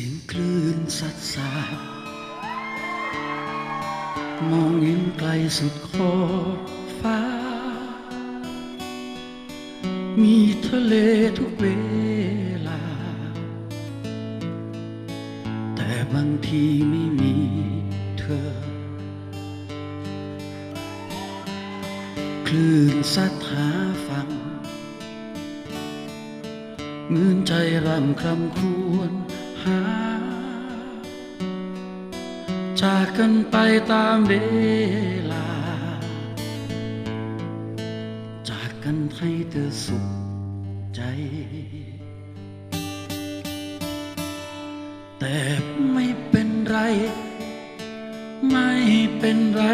สียงคลื่นสัดสาดมองเห็นไกลสุดขอบฟ้า มีทะเลทุกเวลา แต่บางทีไม่มีเธอ คลื่นสัดหาฟังเหมือนใจรำคำควร หา จากกันไปตามเวลา จากกันให้เธอสุขใจ แต่ไม่เป็นไร ไม่เป็นไร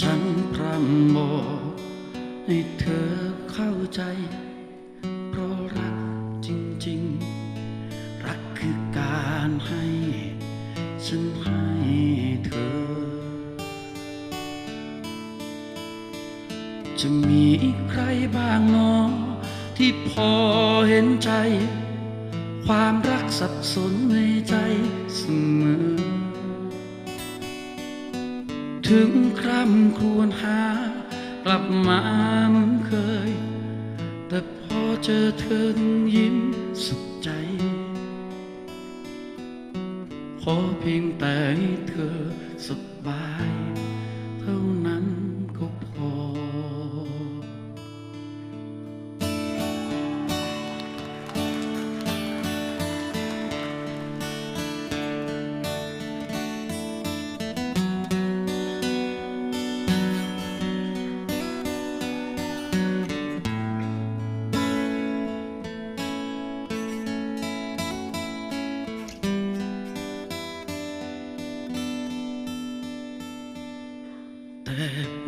ฉันพร่ำบอกให้เธอเข้าใจ ให้ฉันให้เธอ จะมีใครบ้างเนอ ที่พอเห็นใจ ความรักสับสนในใจเสมอ ถึงคร่ำครวญหากลับมาเหมือนเคย แต่พอเจอเธอยิ้มสุข ขอเพียงแต่ให้เธอสบาย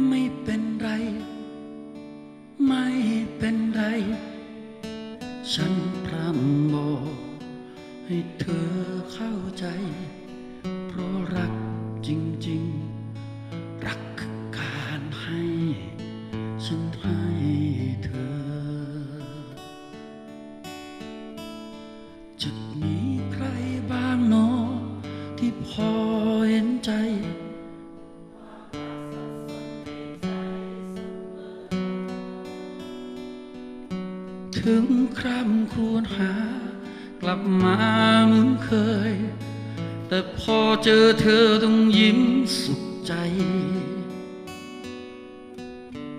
ไม่เป็นไร ไม่เป็นไร ฉันพร่ำบอกให้เธอเข้าใจ เพราะรักจริง ๆ รักคือการให้ ฉันให้เธอจะมีใครบ้างเนอที่พอเห็นใจ ถึงคร่ำครวญหา กลับมาเหมือนเคย แต่พอเจอเธอต้องยิ้มสุขใจ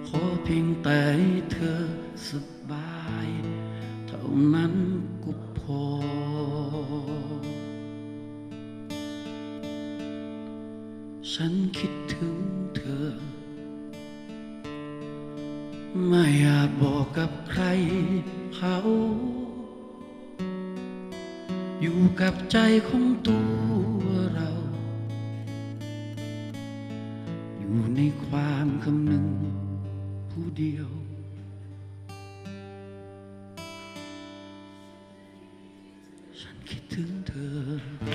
ขอเพียงแต่เธอสบาย เท่านั้นก็พอ ฉันคิดถึงเธอ ไม่อยากบอกกับใคร ขา อยู่กับใจของตัวเรา อยู่ในความคำนึงผู้เดียวฉันคิดถึงเธอ